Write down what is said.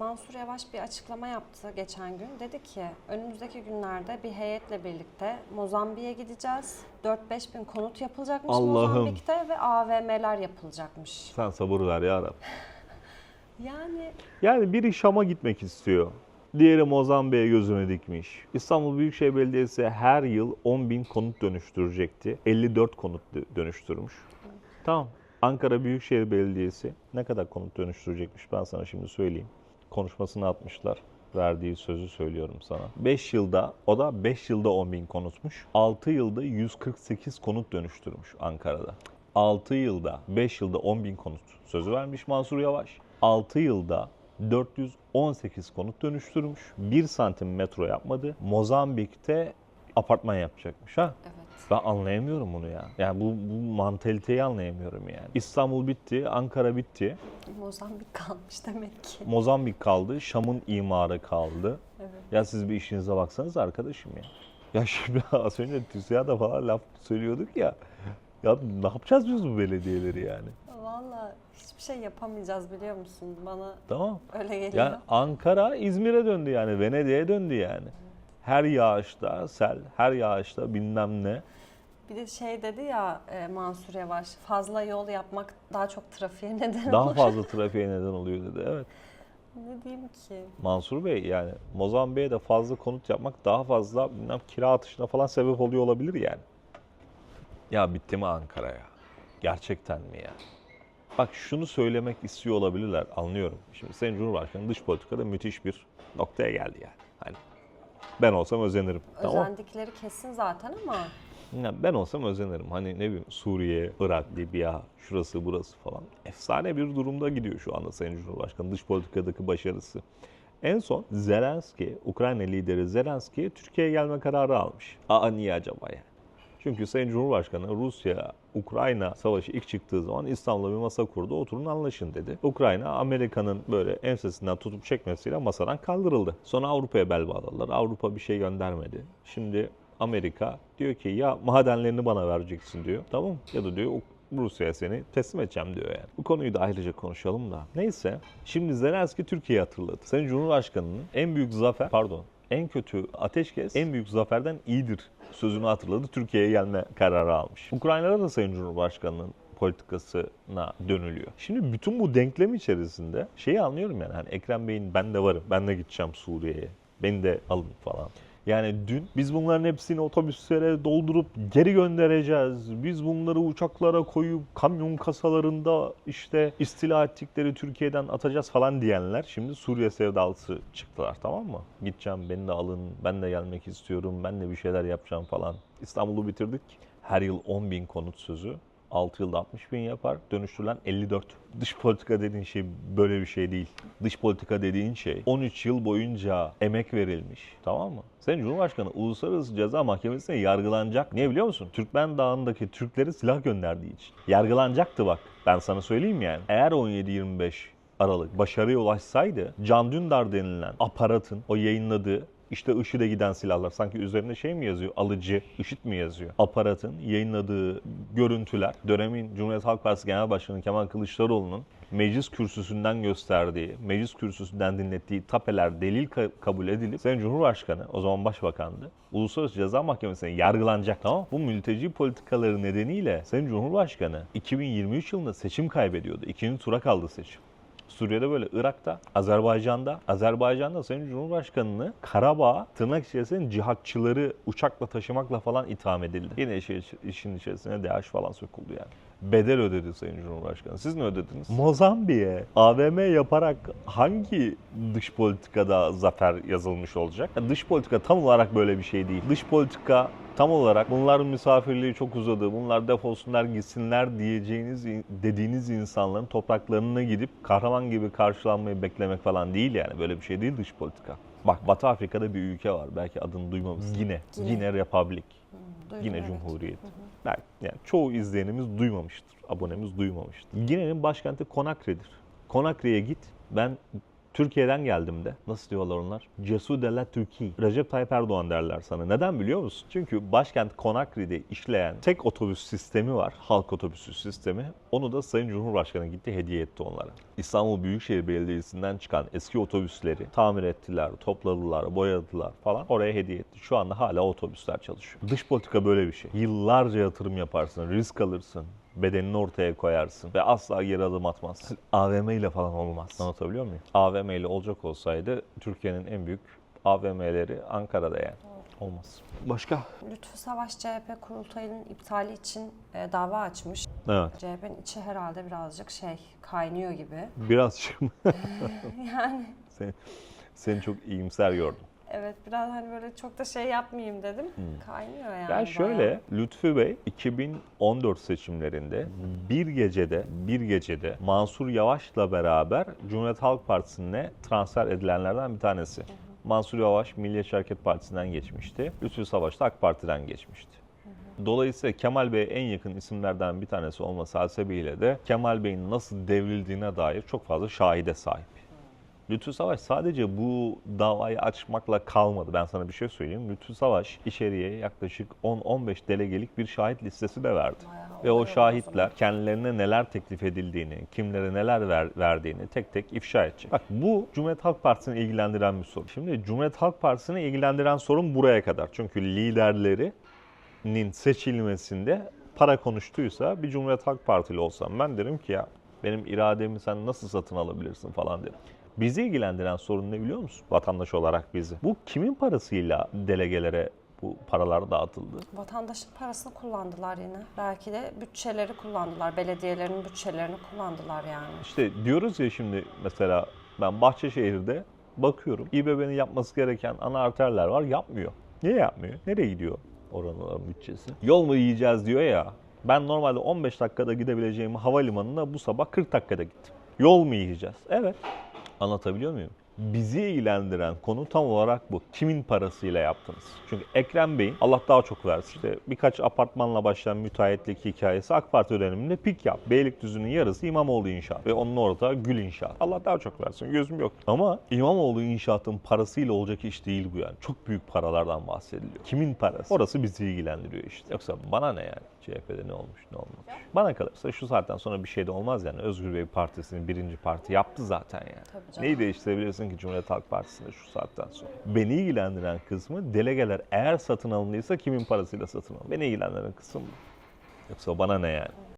Mansur Yavaş bir açıklama yaptı geçen gün. Dedi ki önümüzdeki günlerde bir heyetle birlikte Mozambik'e gideceğiz. 4-5 bin konut yapılacakmış Allah'ım. Mozambik'te ve AVM'ler yapılacakmış. Sen sabır ver ya Rab. Yani Yani biri Şam'a gitmek istiyor. Diğeri Mozambik'e gözünü dikmiş. İstanbul Büyükşehir Belediyesi her yıl 10 bin konut dönüştürecekti. 54 konut dö- dönüştürmüş. Tamam. Ankara Büyükşehir Belediyesi ne kadar konut dönüştürecekmiş ben sana şimdi söyleyeyim. Konuşmasını atmışlar. Verdiği sözü söylüyorum sana. 5 yılda, o da 5 yılda 10 bin konutmuş. 6 yılda 148 konut dönüştürmüş Ankara'da. 6 yılda, 5 yılda 10 bin konut sözü vermiş Mansur Yavaş. 6 yılda 418 konut dönüştürmüş. 1 santim metro yapmadı. Mozambik'te apartman yapacakmış ha. evet. Ben anlayamıyorum bunu ya. Yani bu, bu mantaliteyi anlayamıyorum yani. İstanbul bitti, Ankara bitti. Mozambik kalmış demek ki. Mozambik kaldı, Şam'ın imarı kaldı. Evet. Ya siz bir işinize baksanız arkadaşım ya. Ya şimdi az önce TÜSİAD'a falan laf söylüyorduk ya. Ya ne yapacağız biz bu belediyeleri yani? Valla hiçbir şey yapamayacağız biliyor musun? Bana Tamam. öyle geliyor. Yani Ankara İzmir'e döndü yani, Venedik'e döndü yani. Her yağışta sel, her yağışta bilmem ne. Bir de şey dedi ya e, Mansur Yavaş, fazla yol yapmak daha çok trafiğe neden Daha olur. fazla trafiğe neden oluyor dedi. Evet. Ne diyeyim ki? Mansur Bey yani Mozambik'e de fazla konut yapmak daha fazla bilmem kira artışına falan sebep oluyor olabilir yani. Ya bitti mi Ankara ya? Gerçekten mi ya? Bak şunu söylemek istiyor olabilirler anlıyorum. Şimdi Sayın Cumhurbaşkanı dış politikada müthiş bir noktaya geldi yani. Hani ben olsam özenirim. Tamam. Özendikleri kesin zaten ama Ya ben olsam özenirim. Hani ne bileyim Suriye, Irak, Libya, şurası burası falan. Efsane bir durumda gidiyor şu anda Sayın Cumhurbaşkanı dış politikadaki başarısı. En son Zelenski, Ukrayna lideri Zelenski Türkiye'ye gelme kararı almış. Aa niye acaba yani? Çünkü Sayın Cumhurbaşkanı Rusya, Ukrayna savaşı ilk çıktığı zaman İstanbul'da bir masa kurdu. Oturun anlaşın dedi. Ukrayna Amerika'nın böyle ensesinden tutup çekmesiyle masadan kaldırıldı. Sonra Avrupa'ya bel bağladılar. Avrupa bir şey göndermedi. Şimdi Amerika diyor ki ya madenlerini bana vereceksin diyor. Tamam ya da diyor Rusya'ya seni teslim edeceğim diyor yani. Bu konuyu da ayrıca konuşalım da. Neyse şimdi Zelenski Türkiye'yi hatırladı. Sayın Cumhurbaşkanı'nın en büyük zafer pardon en kötü ateşkes en büyük zaferden iyidir sözünü hatırladı. Türkiye'ye gelme kararı almış. Ukrayna'da da Sayın Cumhurbaşkanı'nın politikasına dönülüyor. Şimdi bütün bu denklem içerisinde şeyi anlıyorum yani hani Ekrem Bey'in ben de varım, ben de gideceğim Suriye'ye, beni de alın falan. Yani dün biz bunların hepsini otobüslere doldurup geri göndereceğiz. Biz bunları uçaklara koyup kamyon kasalarında işte istila ettikleri Türkiye'den atacağız falan diyenler şimdi Suriye sevdalısı çıktılar tamam mı? Gideceğim beni de alın, ben de gelmek istiyorum, ben de bir şeyler yapacağım falan. İstanbul'u bitirdik. Her yıl 10 bin konut sözü. 6 yılda 60 bin yapar. Dönüştürülen 54. Dış politika dediğin şey böyle bir şey değil. Dış politika dediğin şey 13 yıl boyunca emek verilmiş. Tamam mı? Sayın Cumhurbaşkanı Uluslararası Ceza Mahkemesi'ne yargılanacak. Niye biliyor musun? Türkmen Dağı'ndaki Türkleri silah gönderdiği için. Yargılanacaktı bak. Ben sana söyleyeyim yani. Eğer 17-25 Aralık başarıya ulaşsaydı Can Dündar denilen aparatın o yayınladığı işte IŞİD'e giden silahlar sanki üzerinde şey mi yazıyor? Alıcı, IŞİD mi yazıyor? Aparatın yayınladığı görüntüler dönemin Cumhuriyet Halk Partisi Genel Başkanı Kemal Kılıçdaroğlu'nun meclis kürsüsünden gösterdiği, meclis kürsüsünden dinlettiği tapeler delil ka- kabul edilip Sayın Cumhurbaşkanı o zaman başbakandı. Uluslararası Ceza Mahkemesi'ne yargılanacak mı? Bu mülteci politikaları nedeniyle Sayın Cumhurbaşkanı 2023 yılında seçim kaybediyordu. İkinci tura kaldı seçim. Suriye'de böyle, Irak'ta, Azerbaycan'da, Azerbaycan'da Sayın Cumhurbaşkanı'nı Karabağ tırnak içerisinde cihatçıları uçakla taşımakla falan itham edildi. Yine işi, işin içerisine DH falan sokuldu yani. Bedel ödedi Sayın Cumhurbaşkanı. Siz ne ödediniz? Mozambik'e AVM yaparak hangi dış politikada zafer yazılmış olacak? Dış politika tam olarak böyle bir şey değil. Dış politika tam olarak bunların misafirliği çok uzadı, bunlar defolsunlar gitsinler diyeceğiniz, dediğiniz insanların topraklarına gidip kahraman gibi karşılanmayı beklemek falan değil yani. Böyle bir şey değil dış politika. Bak Batı Afrika'da bir ülke var. Belki adını duymamışsın. Gine. Gine. Gine Republic. duydum Gine evet. Cumhuriyeti. Belki yani çoğu izleyenimiz duymamıştır. Abonemiz duymamıştır. Gine'nin başkenti Conakry'dir. Conakry'ye git. Ben Türkiye'den geldim de. Nasıl diyorlar onlar? Cesu de la Türkiye. Recep Tayyip Erdoğan derler sana. Neden biliyor musun? Çünkü başkent Conakry'de işleyen tek otobüs sistemi var. Halk otobüsü sistemi. Onu da Sayın Cumhurbaşkanı gitti hediye etti onlara. İstanbul Büyükşehir Belediyesi'nden çıkan eski otobüsleri tamir ettiler, topladılar, boyadılar falan. Oraya hediye etti. Şu anda hala otobüsler çalışıyor. Dış politika böyle bir şey. Yıllarca yatırım yaparsın, risk alırsın bedenini ortaya koyarsın ve asla geri adım atmazsın. AVM ile falan olmaz. Anlatabiliyor muyum? AVM ile olacak olsaydı Türkiye'nin en büyük AVM'leri Ankara'da yani. Olmaz. Başka? Lütfü Savaş CHP kurultayının iptali için e, dava açmış. Evet. CHP'nin içi herhalde birazcık şey kaynıyor gibi. Birazcık Yani seni, seni çok iyimser gördüm. Evet biraz hani böyle çok da şey yapmayayım dedim. Kaynıyor yani. Ben bayağı. şöyle, Lütfü Bey 2014 seçimlerinde bir gecede, bir gecede Mansur Yavaş'la beraber Cumhuriyet Halk Partisi'ne transfer edilenlerden bir tanesi. Mansur Yavaş Milliyetçi Hareket Partisi'nden geçmişti. Lütfü Savaş da AK Parti'den geçmişti. Dolayısıyla Kemal Bey'e en yakın isimlerden bir tanesi olması hasebiyle de Kemal Bey'in nasıl devrildiğine dair çok fazla şahide sahip. Lütfü Savaş sadece bu davayı açmakla kalmadı. Ben sana bir şey söyleyeyim. Lütfü Savaş içeriye yaklaşık 10-15 delegelik bir şahit listesi de verdi. Bayağı Ve o şahitler kendilerine neler teklif edildiğini, kimlere neler ver- verdiğini tek tek ifşa edecek. Bak bu Cumhuriyet Halk Partisi'ni ilgilendiren bir sorun. Şimdi Cumhuriyet Halk Partisi'ni ilgilendiren sorun buraya kadar. Çünkü liderlerinin seçilmesinde para konuştuysa bir Cumhuriyet Halk Partili olsam ben derim ki ya benim irademi sen nasıl satın alabilirsin falan derim. Bizi ilgilendiren sorun ne biliyor musun? Vatandaş olarak bizi. Bu kimin parasıyla delegelere bu paralar dağıtıldı? Vatandaşın parasını kullandılar yine. Belki de bütçeleri kullandılar. Belediyelerin bütçelerini kullandılar yani. İşte diyoruz ya şimdi mesela ben Bahçeşehir'de bakıyorum. İBB'nin yapması gereken ana arterler var yapmıyor. Niye yapmıyor? Nereye gidiyor oranın bütçesi? Yol mu yiyeceğiz diyor ya. Ben normalde 15 dakikada gidebileceğim havalimanına bu sabah 40 dakikada gittim. Yol mu yiyeceğiz? Evet. Anlatabiliyor muyum? Bizi ilgilendiren konu tam olarak bu. Kimin parasıyla yaptınız? Çünkü Ekrem Bey'in Allah daha çok versin. İşte birkaç apartmanla başlayan müteahhitlik hikayesi AK Parti döneminde pik yap. Beylikdüzü'nün yarısı İmamoğlu inşaat ve onun orada Gül inşaat. Allah daha çok versin gözüm yok. Ama İmamoğlu inşaatın parasıyla olacak iş değil bu yani. Çok büyük paralardan bahsediliyor. Kimin parası? Orası bizi ilgilendiriyor işte. Yoksa bana ne yani? CHP'de ne olmuş ne olmamış. Bana kalırsa şu saatten sonra bir şey de olmaz yani. Özgür Bey Partisi'nin birinci parti yaptı zaten yani. Tabii. Neyi değiştirebilirsin ki Cumhuriyet Halk Partisi'nde şu saatten sonra? Beni ilgilendiren kısmı delegeler eğer satın alındıysa kimin parasıyla satın alındı? Beni ilgilendiren kısım bu. Yoksa bana ne yani?